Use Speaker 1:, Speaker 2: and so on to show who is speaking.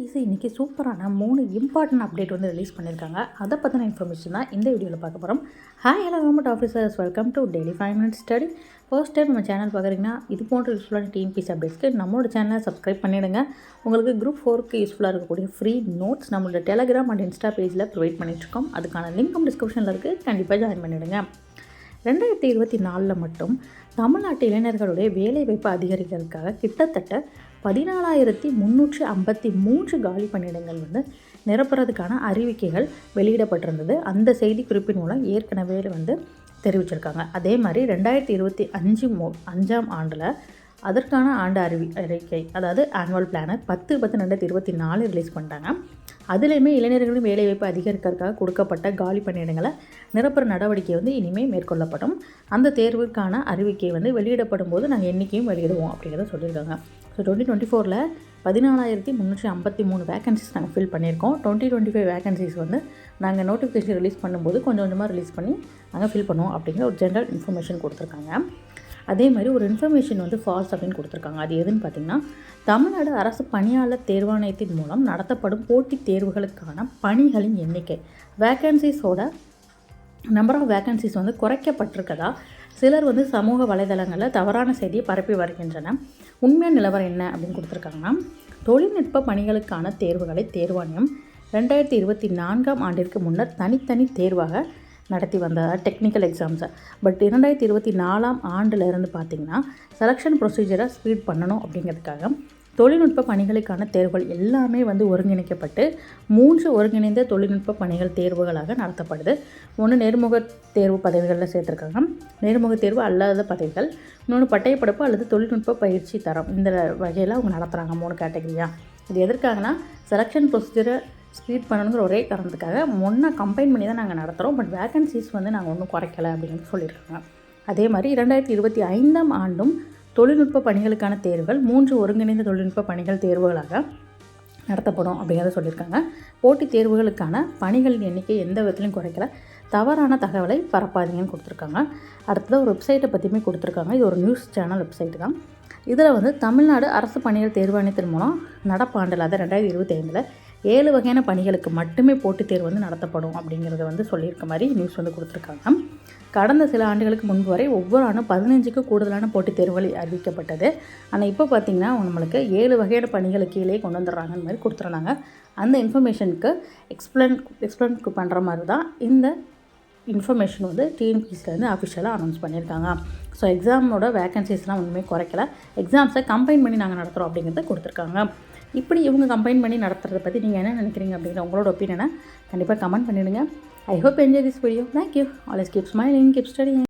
Speaker 1: Easy இன்றைக்கி சூப்பரான மூணு இம்பார்ட்டன்ட் அப்டேட் வந்து ரிலீஸ் பண்ணியிருக்காங்க. அதை பற்றின இன்ஃபர்மேஷன் தான் இந்த வீடியோவில் பார்க்க போகிறோம் hi hello government officers welcome to daily five minutes study first time நம்ம சேனல் பார்க்குறீங்கன்னா இது போன்ற யூஸ்ஃபுல்லான டிஎன்பிசி அப்டேட்ஸ்க்கு நம்மளோட சேனலை சப்ஸ்கிரைப் பண்ணிவிடுங்க உங்களுக்கு குரூப் ஃபோருக்கு யூஸ்ஃபுல்லாக இருக்கக்கூடிய ஃப்ரீ நோட்ஸ் நம்மளோட டெலகிராம் அண்ட் இன்ஸ்டா பேஜில் ப்ரொவைட் பண்ணிட்டுருக்கோம் அதுக்கான லிங்க் டிஸ்கிரிப்ஷனில் இருக்குது கண்டிப்பாக ஜாயின் பண்ணிவிடுங்க ரெண்டாயிரத்தி இருபத்தி நாலில் மட்டும் தமிழ்நாட்டு இளைஞர்களுடைய வேலைவாய்ப்பு அதிகரிக்கிறதுக்காக கிட்டத்தட்ட பதினாலாயிரத்தி முந்நூற்றி ஐம்பத்தி மூன்று காலி பணியிடங்கள் வந்து நிரப்புறதுக்கான அறிவிக்கைகள் வெளியிடப்பட்டிருந்தது. அந்த செய்தி குறிப்பின் மூலம் ஏற்கனவே வந்து தெரிவிச்சிருக்காங்க. அதே மாதிரி ரெண்டாயிரத்தி இருபத்தி அஞ்சு மோ அஞ்சாம் ஆண்டில் அதற்கான ஆண்டு அறிவி அறிக்கை அதாவது ஆனுவல் பிளானர் பத்து பத்து ரெண்டாயிரத்தி இருபத்தி நாலு ரிலீஸ் பண்ணிட்டாங்க. அதுலேயுமே இளைஞர்களின் வேலைவாய்ப்பு அதிகரிக்கிறதுக்காக கொடுக்கப்பட்ட காலி பணியிடங்களை நிரப்புற நடவடிக்கை வந்து இனிமேல் மேற்கொள்ளப்படும். அந்த தேர்வுக்கான அறிவிக்கை வந்து வெளியிடப்படும் போது நாங்கள் என்றைக்கையும் வெளியிடுவோம் அப்படிங்கிறத சொல்லியிருக்காங்க. ஸோ டுவெண்ட்டி டுவெண்ட்டி ஃபோரில் பதினாலாயிரத்தி முந்நூற்றி ஐம்பத்தி மூணு வேகன்சிஸ் நாங்கள் ஃபில் பண்ணியிருக்கோம். டுவெண்ட்டி டுவெண்ட்டி ஃபைவ் வேகன்சிஸ் வந்து நாங்கள் நோட்டிஃபிகேஷன் ரிலீஸ் பண்ணும்போது கொஞ்சம் கொஞ்சமாக ரிலீஸ் பண்ணி நாங்கள் ஃபில் பண்ணுவோம் அப்படிங்கிற ஒரு ஜென்ரல் இன்ஃபர்மேஷன் கொடுத்துருக்காங்க. அதே மாதிரி ஒரு இன்ஃபர்மேஷன் வந்து ஃபால்ஸ் அப்படின்னு கொடுத்துருக்காங்க. அது எதுன்னு பார்த்தீங்கன்னா தமிழ்நாடு அரசு பணியாளர் தேர்வாணையத்தின் மூலம் நடத்தப்படும் போட்டித் தேர்வுகளுக்கான பணிகளின் எண்ணிக்கை வேகன்சிஸோட நம்பர் ஆஃப் வேகன்சிஸ் வந்து குறைக்கப்பட்டிருக்கதா? சிலர் வந்து சமூக வலைதளங்களில் தவறான செய்தியை பரப்பி வருகின்றன உண்மையான நிலவரம் என்ன அப்படின்னு கொடுத்துருக்காங்கன்னா தொழில்நுட்ப பணிகளுக்கான தேர்வுகளை தேர்வாணையம் ரெண்டாயிரத்தி இருபத்தி நான்காம் ஆண்டிற்கு முன்னர் தனித்தனி தேர்வாக நடத்தி வந்ததா டெக்னிக்கல் எக்ஸாம்ஸை பட் இரண்டாயிரத்தி இருபத்தி நாலாம் ஆண்டுலேருந்து பார்த்திங்கன்னா செலெக்ஷன் ப்ரொசீஜரை ஸ்பீட் பண்ணணும் அப்படிங்கிறதுக்காக தொழில்நுட்ப பணிகளுக்கான தேர்வுகள் எல்லாமே வந்து ஒருங்கிணைக்கப்பட்டு மூன்று ஒருங்கிணைந்த தொழில்நுட்ப பணிகள் தேர்வுகளாக நடத்தப்படுது. ஒன்று நேர்முக தேர்வு பதவிகளில் சேர்த்துருக்காங்க. நேர்முக தேர்வு அல்லாத பதவிகள். இன்னொன்று பட்டயப்படப்பு அல்லது தொழில்நுட்ப பயிற்சி தரம். இந்த வகையில் அவங்க நடத்துகிறாங்க மூணு கேட்டகரியாக இது எதற்காகனா செலெக்ஷன் ப்ரொசீஜரை ஸ்பீட் பண்ணணுங்கிற ஒரே காரணத்துக்காக முன்னே கம்பைன் பண்ணி தான் நாங்கள் நடத்துகிறோம் பட் வேகன்சிஸ் வந்து நாங்கள் ஒன்றும் குறைக்கலை அப்படின்னு சொல்லியிருக்காங்க. அதே மாதிரி இரண்டாயிரத்தி இருபத்தி ஐந்தாம் ஆண்டும் தொழில்நுட்ப பணிகளுக்கான தேர்வுகள் மூன்று ஒருங்கிணைந்த தொழில்நுட்ப பணிகள் தேர்வுகளாக நடத்தப்படும் அப்படிங்கிறத சொல்லியிருக்காங்க. போட்டித் தேர்வுகளுக்கான பணிகளின் எண்ணிக்கை எந்த விதத்துலையும் குறைக்கல. தவறான தகவலை பரப்பாதீங்கன்னு கொடுத்துருக்காங்க. அடுத்தது ஒரு வெப்சைட்டை பற்றியுமே கொடுத்துருக்காங்க. இது ஒரு நியூஸ் சேனல் வெப்சைட்டு தான். இதில் வந்து தமிழ்நாடு அரசு பணிகள் தேர்வாணையத்தின் மூலம் நடப்பாண்டில் அதாவது ரெண்டாயிரத்தி இருபத்தி ஐந்தில் ஏழு வகையான பணிகளுக்கு மட்டுமே போட்டித் தேர்வு வந்து நடத்தப்படும் அப்படிங்கிறத வந்து சொல்லியிருக்க மாதிரி நியூஸ் வந்து கொடுத்துருக்காங்க. கடந்த சில ஆண்டுகளுக்கு முன்பு வரை ஒவ்வொரு ஆண்டும் பதினஞ்சுக்கு கூடுதலான போட்டித் தேர்வுகள் அறிவிக்கப்பட்டது. ஆனால் இப்போ பார்த்திங்கன்னா நம்மளுக்கு ஏழு வகையான பணிகளுக்கு கீழே கொண்டு வந்துடுறாங்கன்னு மாதிரி கொடுத்துருந்தாங்க. அந்த இன்ஃபர்மேஷனுக்கு எக்ஸ்பிளைன் எக்ஸ்பிளைன் பண்ணுற மாதிரி தான் இந்த இன்ஃபர்மேஷன் வந்து டிஎன்பிசிலேருந்து அஃபிஷியலாக அனௌன்ஸ் பண்ணியிருக்காங்க. ஸோ எக்ஸாமோட வேகன்சிஸ்லாம் ஒன்றுமே குறைக்கல. எக்ஸாம்ஸை கம்பைன் பண்ணி நாங்கள் நடத்துகிறோம் அப்படிங்கிறத கொடுத்துருக்காங்க. இப்படி இவங்க கம்பைன் பண்ணி நடத்துறத பற்றி நீங்கள் என்ன நினைக்கிறீங்க அப்படிங்கிற உங்களோட ஒப்பீனியனை கண்டிப்பாக கமெண்ட் பண்ணிவிடுங்க I hope enjoy this video thank you always keep smiling keep studying